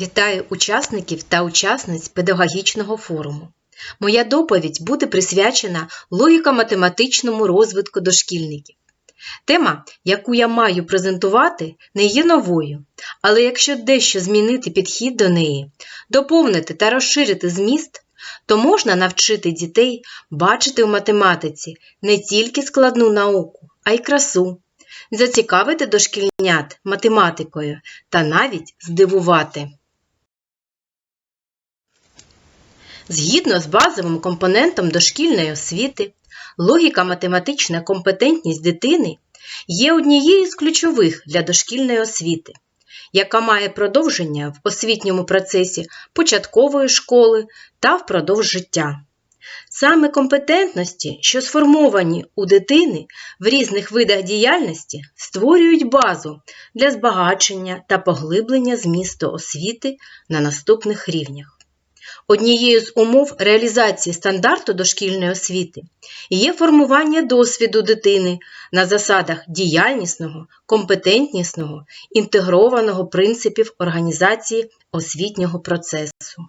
Вітаю учасників та учасниць педагогічного форуму. Моя доповідь буде присвячена логіко-математичному розвитку дошкільників. Тема, яку я маю презентувати, не є новою, але якщо дещо змінити підхід до неї, доповнити та розширити зміст, то можна навчити дітей бачити у математиці не тільки складну науку, а й красу, зацікавити дошкільнят математикою та навіть здивувати. Згідно з базовим компонентом дошкільної освіти, логіка-математична компетентність дитини є однією з ключових для дошкільної освіти, яка має продовження в освітньому процесі початкової школи та впродовж життя. Саме компетентності, що сформовані у дитини в різних видах діяльності, створюють базу для збагачення та поглиблення змісту освіти на наступних рівнях. Однією з умов реалізації стандарту дошкільної освіти є формування досвіду дитини на засадах діяльнісного, компетентнісного, інтегрованого принципів організації освітнього процесу.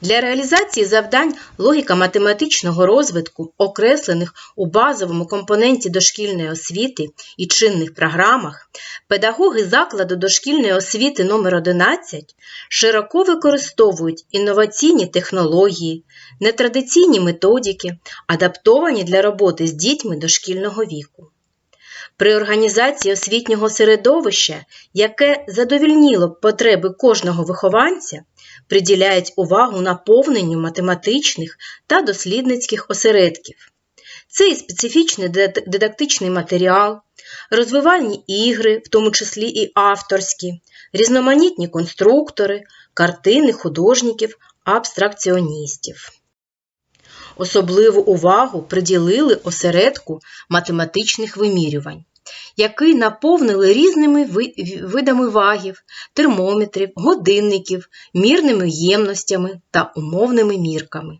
Для реалізації завдань логіко-математичного розвитку, окреслених у базовому компоненті дошкільної освіти і чинних програмах, педагоги закладу дошкільної освіти номер 11 широко використовують інноваційні технології, нетрадиційні методики, адаптовані для роботи з дітьми дошкільного віку. При організації освітнього середовища, яке задовільніло потреби кожного вихованця, приділяють увагу наповненню математичних та дослідницьких осередків. Це і специфічний дидактичний матеріал, розвивальні ігри, в тому числі і авторські, різноманітні конструктори, картини художників, абстракціоністів. Особливу увагу приділили осередку математичних вимірювань, який наповнили різними видами вагів, термометрів, годинників, мірними ємностями та умовними мірками.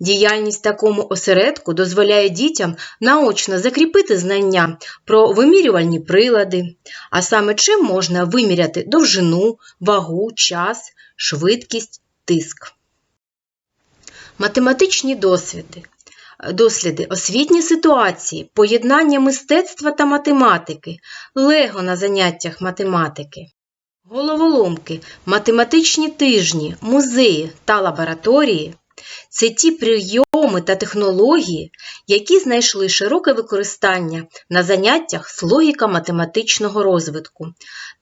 Діяльність такому осередку дозволяє дітям наочно закріпити знання про вимірювальні прилади, а саме чим можна виміряти довжину, вагу, час, швидкість, тиск. Математичні досвіди, досліди, освітні ситуації, поєднання мистецтва та математики, лего на заняттях математики, головоломки, математичні тижні, музеї та лабораторії. Це ті прийоми та технології, які знайшли широке використання на заняттях з логіка-математичного розвитку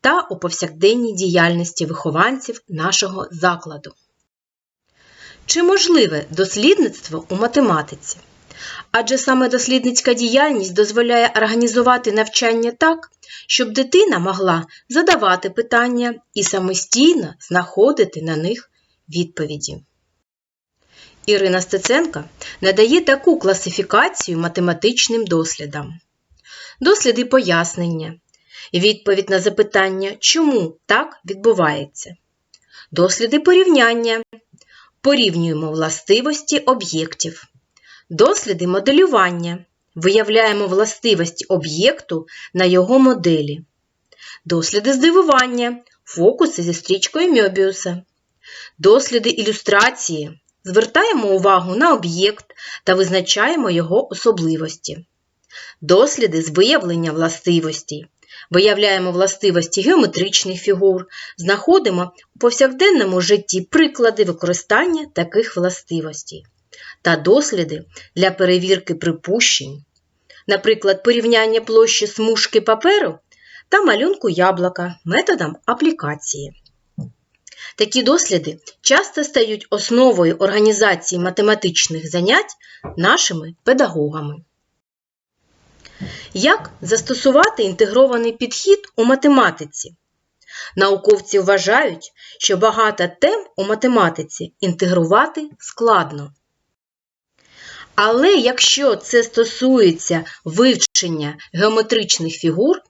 та у повсякденній діяльності вихованців нашого закладу. Чи можливе дослідництво у математиці? Адже саме дослідницька діяльність дозволяє організувати навчання так, щоб дитина могла задавати питання і самостійно знаходити на них відповіді. Ірина Стеценка надає таку класифікацію математичним дослідам. Досліди пояснення, відповідь на запитання, чому так відбувається. Досліди порівняння. Порівнюємо властивості об'єктів. Досліди моделювання. Виявляємо властивості об'єкту на його моделі. Досліди здивування. Фокуси зі стрічкою Мьобіуса. Досліди ілюстрації. Звертаємо увагу на об'єкт та визначаємо його особливості. Досліди з виявлення властивостей. Виявляємо властивості геометричних фігур, знаходимо у повсякденному житті приклади використання таких властивостей та досліди для перевірки припущень, наприклад, порівняння площі смужки паперу та малюнку яблука методом аплікації. Такі досліди часто стають основою організації математичних занять нашими педагогами. Як застосувати інтегрований підхід у математиці? Науковці вважають, що багато тем у математиці інтегрувати складно. Але якщо це стосується вивчення геометричних фігур,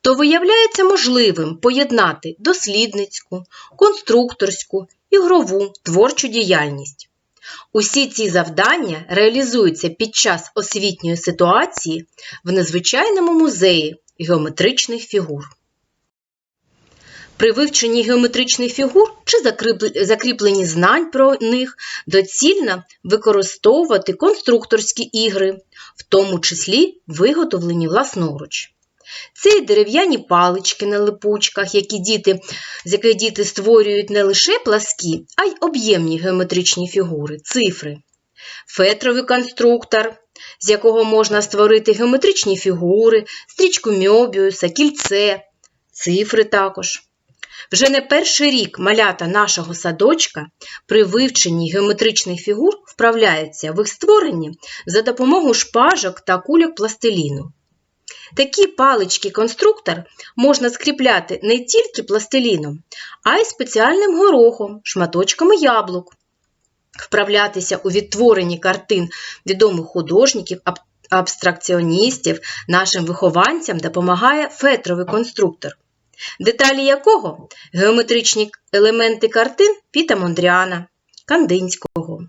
то виявляється можливим поєднати дослідницьку, конструкторську, ігрову творчу діяльність. Усі ці завдання реалізуються під час освітньої ситуації в незвичайному музеї геометричних фігур. При вивченні геометричних фігур чи закріпленні знань про них доцільно використовувати конструкторські ігри, в тому числі виготовлені власноруч. Це і дерев'яні палички на липучках, які діти, з яких діти створюють не лише пласкі, а й об'ємні геометричні фігури, цифри. Фетровий конструктор, з якого можна створити геометричні фігури, стрічку Мьобіуса, кільце, цифри також. Вже не перший рік малята нашого садочка при вивченні геометричних фігур вправляються в їх створенні за допомогою шпажок та кульок пластиліну. Такі палички-конструктор можна скріпляти не тільки пластиліном, а й спеціальним горохом, шматочками яблук. Вправлятися у відтворенні картин відомих художників, абстракціоністів нашим вихованцям допомагає фетровий конструктор, деталі якого геометричні елементи картин Піта Мондріана, Кандинського,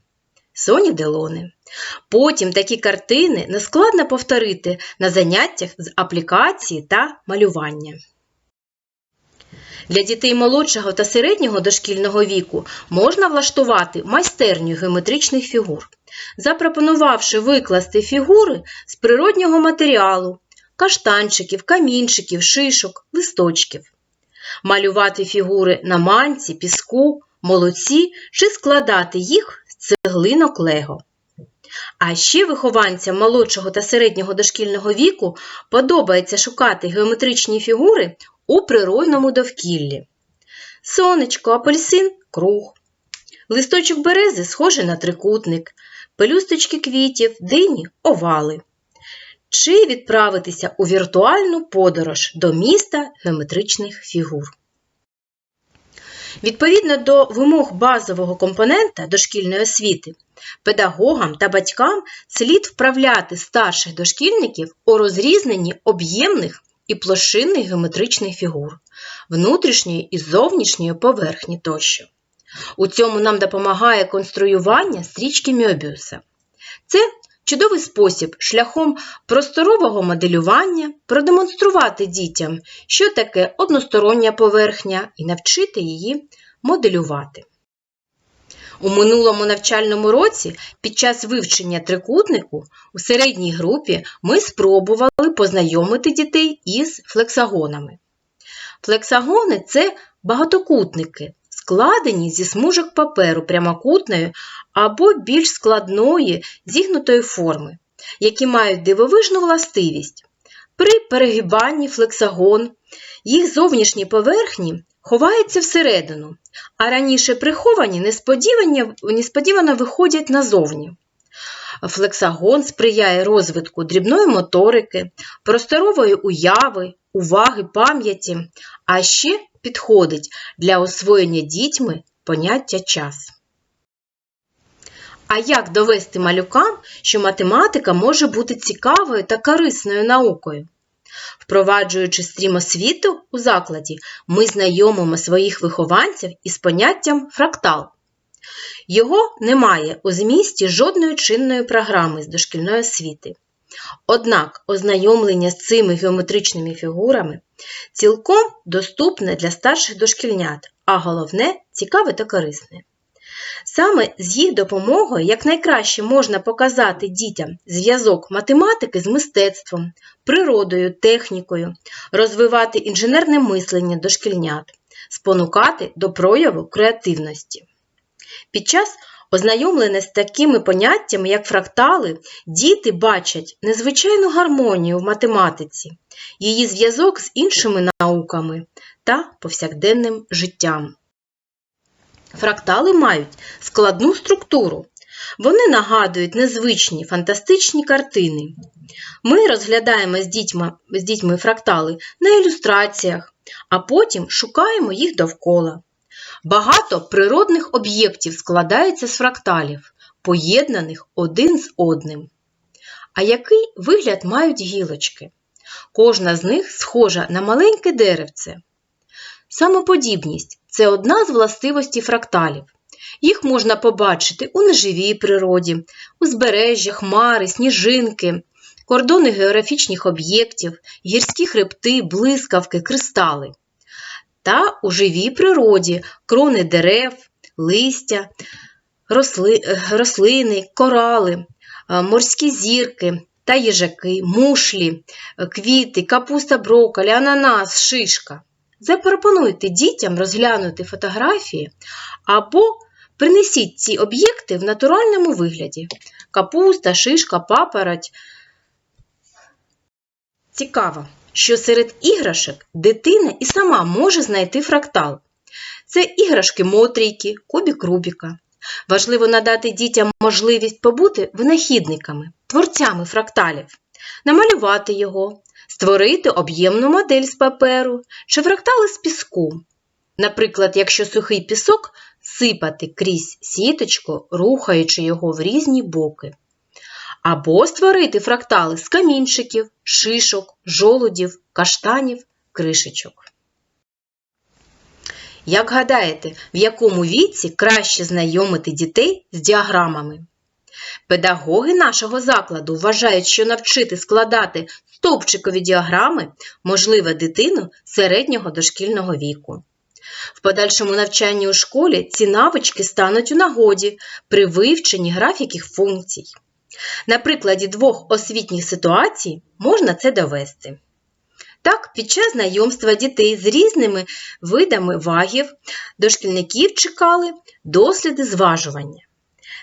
Соні Делони. Потім такі картини нескладно повторити на заняттях з аплікації та малювання. Для дітей молодшого та середнього дошкільного віку можна влаштувати майстерню геометричних фігур, запропонувавши викласти фігури з природнього матеріалу, каштанчиків, камінчиків, шишок, листочків, малювати фігури на манці, піску, молоці чи складати їх цеглинок лего. А ще вихованцям молодшого та середнього дошкільного віку подобається шукати геометричні фігури у природному довкіллі. Сонечко, апельсин круг. Листочок берези схожий на трикутник, пелюсточки квітів, дині овали. Чи відправитися у віртуальну подорож до міста геометричних фігур. Відповідно до вимог базового компонента дошкільної освіти, педагогам та батькам слід вправляти старших дошкільників у розрізненні об'ємних і площинних геометричних фігур, внутрішньої і зовнішньої поверхні тощо. У цьому нам допомагає конструювання стрічки Мьобіуса. Це чудовий спосіб шляхом просторового моделювання продемонструвати дітям, що таке одностороння поверхня, і навчити її моделювати. У минулому навчальному році під час вивчення трикутнику у середній групі ми спробували познайомити дітей із флексагонами. Флексагони це багатокутники, складені зі смужок паперу прямокутної або більш складної зігнутої форми, які мають дивовижну властивість. При перегибанні флексагон їх зовнішні поверхні ховаються всередину, а раніше приховані несподівано, виходять назовні. Флексагон сприяє розвитку дрібної моторики, просторової уяви, уваги, пам'яті, а ще підходить для освоєння дітьми поняття час. А як довести малюкам, що математика може бути цікавою та корисною наукою? Впроваджуючи стрім освіту у закладі, ми знайомимо своїх вихованців із поняттям фрактал. Його немає у змісті жодної чинної програми з дошкільної освіти. Однак ознайомлення з цими геометричними фігурами цілком доступне для старших дошкільнят, а головне цікаве та корисне. Саме з їх допомогою якнайкраще можна показати дітям зв'язок математики з мистецтвом, природою, технікою, розвивати інженерне мислення дошкільнят, спонукати до прояву креативності. Під час ознайомлення з такими поняттями, як фрактали, діти бачать незвичайну гармонію в математиці, її зв'язок з іншими науками та повсякденним життям. Фрактали мають складну структуру. Вони нагадують незвичні фантастичні картини. Ми розглядаємо з дітьми, з дітьми фрактали на ілюстраціях, а потім шукаємо їх довкола. Багато природних об'єктів складається з фракталів, поєднаних один з одним. А який вигляд мають гілочки? Кожна з них схожа на маленьке деревце. Самоподібність це одна з властивостей фракталів. Їх можна побачити у неживій природі, узбережжя, хмари, сніжинки, кордони географічних об'єктів, гірські хребти, блискавки, кристали. та у живій природі крони дерев, листя, росли, е, рослини, корали, е, морські зірки та їжаки, мушлі, е, квіти, капуста, брокколі, ананас, шишка. Запропонуйте дітям розглянути фотографії або принесіть ці об'єкти в натуральному вигляді. Капуста, шишка, папороть. Цікаво, що серед іграшок дитина і сама може знайти фрактал. Це іграшки Мотрійки, кубік Рубіка. Важливо надати дітям можливість побути винахідниками, творцями фракталів, намалювати його, створити об'ємну модель з паперу чи фрактали з піску. Наприклад, якщо сухий пісок сипати крізь сіточку, рухаючи його в різні боки. Або створити фрактали з камінчиків, шишок, жолудів, каштанів, кришечок. Як гадаєте, в якому віці краще знайомити дітей з діаграмами? Педагоги нашого закладу вважають, що навчити складати стовпчикові діаграми можливе дитину середнього дошкільного віку. В подальшому навчанні у школі ці навички стануть у нагоді при вивченні графіків функцій. На прикладі двох освітніх ситуацій можна це довести. Так, під час знайомства дітей з різними видами вагів дошкільників чекали досліди зважування.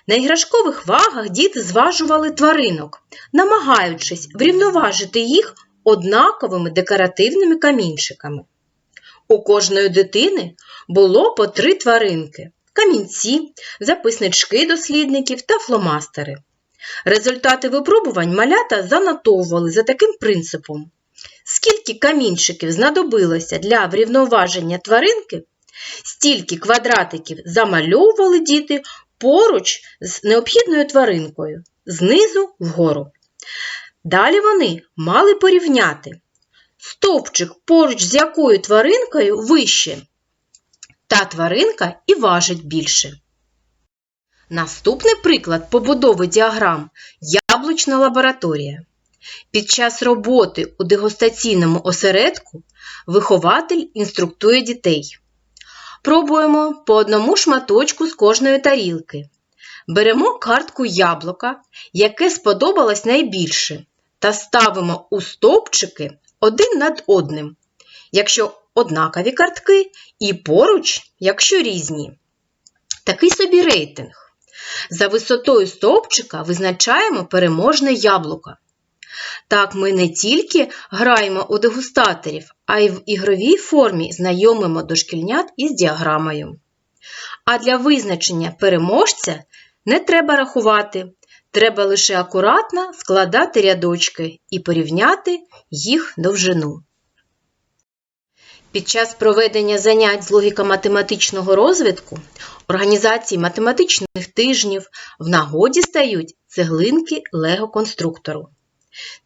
На іграшкових вагах діти зважували тваринок, намагаючись врівноважити їх однаковими декоративними камінчиками. У кожної дитини було по три тваринки камінці, записнички дослідників та фломастери. Результати випробувань малята занотовували за таким принципом. Скільки камінчиків знадобилося для врівноваження тваринки, стільки квадратиків замальовували діти поруч з необхідною тваринкою, знизу вгору. Далі вони мали порівняти стовпчик поруч з якою тваринкою вище, та тваринка і важить більше. Наступний приклад побудови діаграм яблучна лабораторія. Під час роботи у дегустаційному осередку вихователь інструктує дітей. Пробуємо по одному шматочку з кожної тарілки. Беремо картку яблука, яке сподобалось найбільше, та ставимо у стовпчики один над одним, якщо однакові картки, і поруч, якщо різні. Такий собі рейтинг. За висотою стовпчика визначаємо переможне яблуко. Так ми не тільки граємо у дегустаторів, а й в ігровій формі знайомимо дошкільнят із діаграмою. А для визначення переможця не треба рахувати, треба лише акуратно складати рядочки і порівняти їх довжину. Під час проведення занять з логіко-математичного розвитку, організації математичних тижнів в нагоді стають цеглинки лего-конструктору.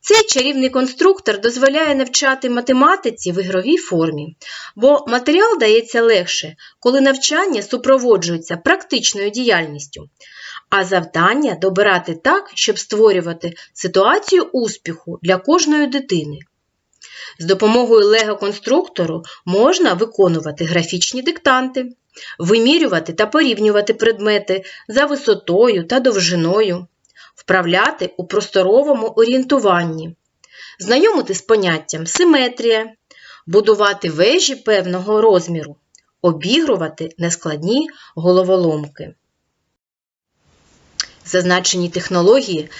Цей чарівний конструктор дозволяє навчати математиці в ігровій формі, бо матеріал дається легше, коли навчання супроводжується практичною діяльністю, а завдання добирати так, щоб створювати ситуацію успіху для кожної дитини. З допомогою лего-конструктору можна виконувати графічні диктанти, вимірювати та порівнювати предмети за висотою та довжиною, вправляти у просторовому орієнтуванні, знайомити з поняттям симетрія, будувати вежі певного розміру, обігрувати нескладні головоломки. Зазначені технології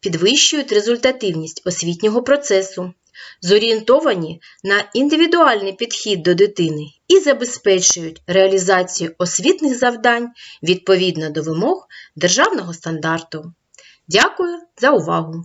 підвищують результативність освітнього процесу, зорієнтовані на індивідуальний підхід до дитини і забезпечують реалізацію освітних завдань відповідно до вимог державного стандарту. Дякую за увагу!